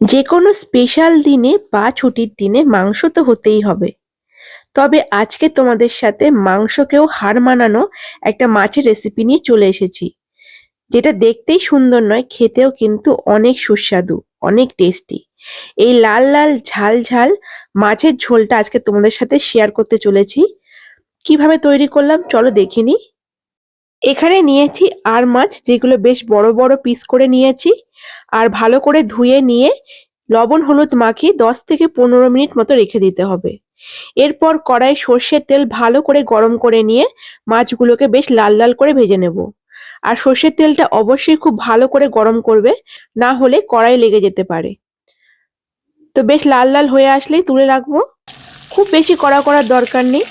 যে কোনো স্পেশাল দিনে বা ছুটির দিনে মাংস তো হতেই হবে। তবে আজকে তোমাদের সাথে মাংসকেও হার মানানো একটা মাছের রেসিপি নিয়ে চলে এসেছি। যেটা দেখতেই সুন্দর নয়, খেতেও কিন্তু অনেক সুস্বাদু, অনেক টেস্টি এই লাল লাল, ঝাল ঝাল মাছের ঝোলটা আজকে তোমাদের সাথে শেয়ার করতে চলেছি। কীভাবে তৈরি করলাম চলো দেখে নিই। এখানে নিয়েছি আর মাছ, যেগুলো বেশ বড় বড় পিস করে নিয়েছি। আর ভালো করে ধুয়ে নিয়ে লবণ হলুদ মাখিয়ে দশ থেকে পনেরো মিনিট মতো রেখে দিতে হবে। এরপর কড়াই সর্ষের তেল ভালো করে গরম করে নিয়ে মাছগুলোকে বেশ লাল লাল করে ভেজে নেব। আর সর্ষের তেলটা অবশ্যই খুব ভালো করে গরম করবে, না হলে কড়াই লেগে যেতে পারে। তো বেশ লাল লাল হয়ে আসলেই তুলে রাখব। খুব বেশি কড়া করার দরকার নেই,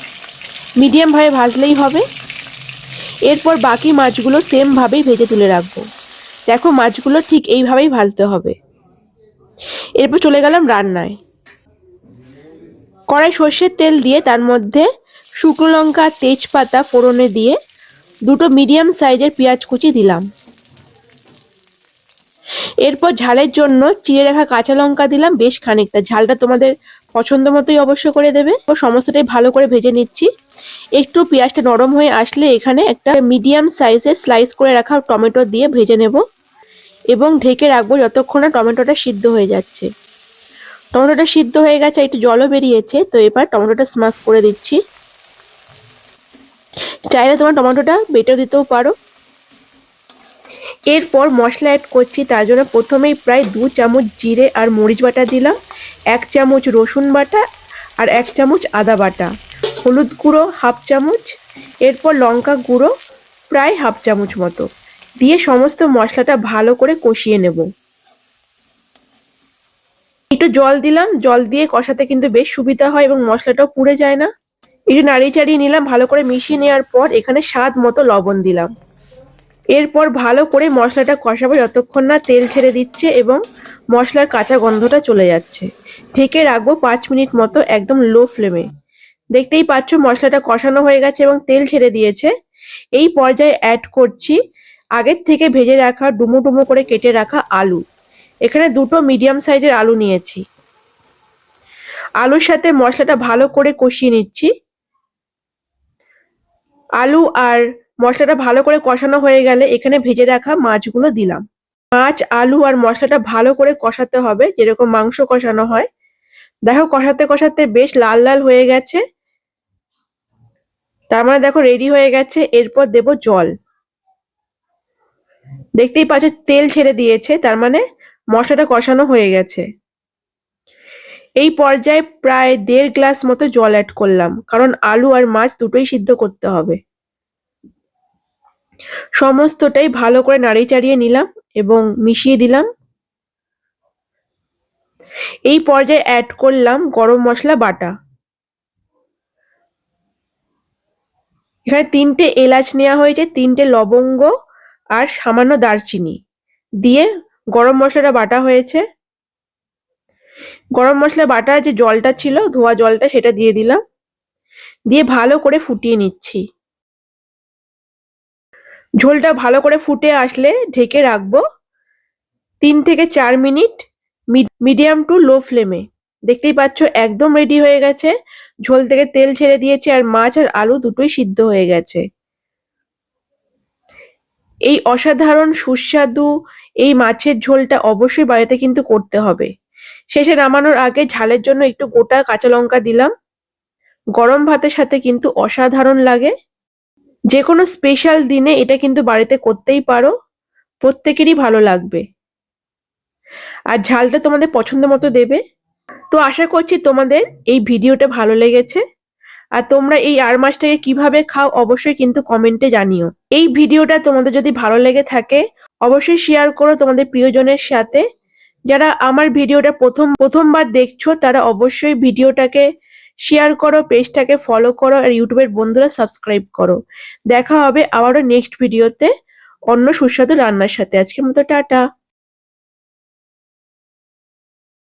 মিডিয়াম ভাবে ভাজলেই হবে। এরপর বাকি মাছগুলো সেম ভাবেই ভেজে তুলে রাখব। দেখো মাছগুলো ঠিক এইভাবেই ভাজতে হবে। এরপর চলে গেলাম রান্নায়। কড়াই সর্ষের তেল দিয়ে তার মধ্যে শুকনো লঙ্কা, তেজপাতা ফোড়নে দিয়ে দুটো মিডিয়াম সাইজের পেঁয়াজ কুচি দিলাম। এরপর ঝালের জন্য চিড়ে রাখা কাঁচা লঙ্কা দিলাম বেশ খানিকটা। ঝালটা তোমাদের পছন্দ মতোই অবশ্য করে দেবে। ও সমস্তটাই ভালো করে ভেজে নিচ্ছি। একটু পেঁয়াজটা নরম হয়ে আসলে এখানে একটা মিডিয়াম সাইজের স্লাইস করে রাখা টমেটো দিয়ে ভেজে নেব। এবং ঢেকে রাখব যতক্ষণ না টমেটোটা সিদ্ধ হয়ে যাচ্ছে। টমেটোটা সিদ্ধ হয়ে গেছে, একটু জলও বেরিয়েছে, তো এবার টমেটোটা স্মাশ করে দিচ্ছি। চাইলে তোমার টমেটোটা বেটে দিতেও পারো। এরপর মশলা অ্যাড করছি, তার জন্য প্রথমেই প্রায় দু চামচ জিরে আর মরিচ বাটা দিলাম, এক চামচ রসুন বাটা আর এক চামচ আদা বাটা, হলুদ গুঁড়ো হাফ চামচ, এরপর লঙ্কা গুঁড়ো প্রায় হাফ চামচ মতো। দিয়ে সমস্ত মশলাটা ভালো করে কষিয়ে নেব। একটু জল দিলাম, জল দিয়ে কষাতে কিন্তু বেশ সুবিধা হয় এবং মশলাটাও পুড়ে যায় না। একটু নাড়িয়ে চাড়িয়ে নিলাম, ভালো করে মিশিয়ে নেওয়ার পর এখানে স্বাদ মতো লবণ দিলাম। এরপর ভালো করে মশলাটা কষাবো যতক্ষণ না তেল ছেড়ে দিচ্ছে এবং মশলার কাঁচা গন্ধটা চলে যাচ্ছে। ঢেকে রাখব পাঁচ মিনিট মতো একদম লো ফ্লেমে। দেখতেই পাচ্ছ মশলাটা কষানো হয়ে গেছে এবং তেল ছেড়ে দিয়েছে। এই পর্যায়ে অ্যাড করছি আগের থেকে ভেজে রাখা ডুমো ডুমো করে কেটে রাখা আলু। এখানে দুটো মিডিয়াম সাইজের আলু নিয়েছি। আলুর সাথে মশলাটা ভালো করে কষিয়ে নিচ্ছি। আলু আর মশলাটা ভালো করে কষানো হয়ে গেলে এখানে ভেজে রাখা মাছগুলো দিলাম। মাছ, আলু আর মশলাটা ভালো করে কষাতে হবে, যেরকম মাংস কষানো হয়। দেখো কষাতে কষাতে বেশ লাল লাল হয়ে গেছে। তার মানে দেখো রেডি হয়ে গেছে, এরপর দেব জল। দেখতেই পাচ্ছ তেল ছেড়ে দিয়েছে, তার মানে মশলাটা কষানো হয়ে গেছে। এই পর্যায়ে প্রায় দেড় গ্লাস মতো জল অ্যাড করলাম, কারণ আলু আর মাছ দুটোই সিদ্ধ করতে হবে। সমস্তটাই ভালো করে নাড়িয়ে চাড়িয়ে নিলাম এবং মিশিয়ে দিলাম। এই পর্যায়ে অ্যাড করলাম গরম মশলা বাটা। এখানে তিনটে এলাচ নেওয়া হয়েছে, তিনটে লবঙ্গ আর সামান্য দারচিনি দিয়ে গরম মশলাটা বাটা হয়েছে। গরম মশলা বাটার যে জলটা ছিল, ধোয়া জলটা সেটা দিয়ে দিলাম। দিয়ে ভালো করে ফুটিয়ে নিচ্ছি। ঝোলটা ভালো করে ফুটে আসলে ঢেকে রাখব তিন থেকে চার মিনিট মিডিয়াম টু লো ফ্লেমে। দেখতেই পাচ্ছ একদম রেডি হয়ে গেছে। ঝোল থেকে তেল ছেড়ে দিয়েছে আর মাছ আর আলু দুটোই সিদ্ধ হয়ে গেছে। এই অসাধারণ, সুস্বাদু এই মাছের ঝোলটা অবশ্যই বাড়িতে কিন্তু করতে হবে। শেষে নামানোর আগে ঝালের জন্য একটু গোটা কাঁচা লঙ্কা দিলাম। গরম ভাতের সাথে কিন্তু অসাধারণ লাগে। যে কোনো স্পেশাল দিনে এটা কিন্তু বাড়িতে করতেই পারো। প্রত্যেকেরই ভালো লাগবে। আর ঝালটা তোমাদের পছন্দ মতো দেবে। তো আশা করছি তোমাদের এই ভিডিওটা ভালো লেগেছে। আর তোমরা এই আর মাছটাকে কীভাবে খাও অবশ্যই কিন্তু কমেন্টে জানিও। এই ভিডিওটা তোমাদের যদি ভালো লেগে থাকে, অবশ্যই শেয়ার করো তোমাদের প্রিয়জনের সাথে। যারা আমার ভিডিওটা প্রথম, প্রথমবার দেখছ, তারা অবশ্যই ভিডিওটাকে শেয়ার করো পেজটাকে ফলো করো আর ইউটিউবের বন্ধুরা সাবস্ক্রাইব করো। দেখা হবে আবারও নেক্সট ভিডিওতে অন্য সুস্বাদু রান্নার সাথে। আজকের মতো টাটা।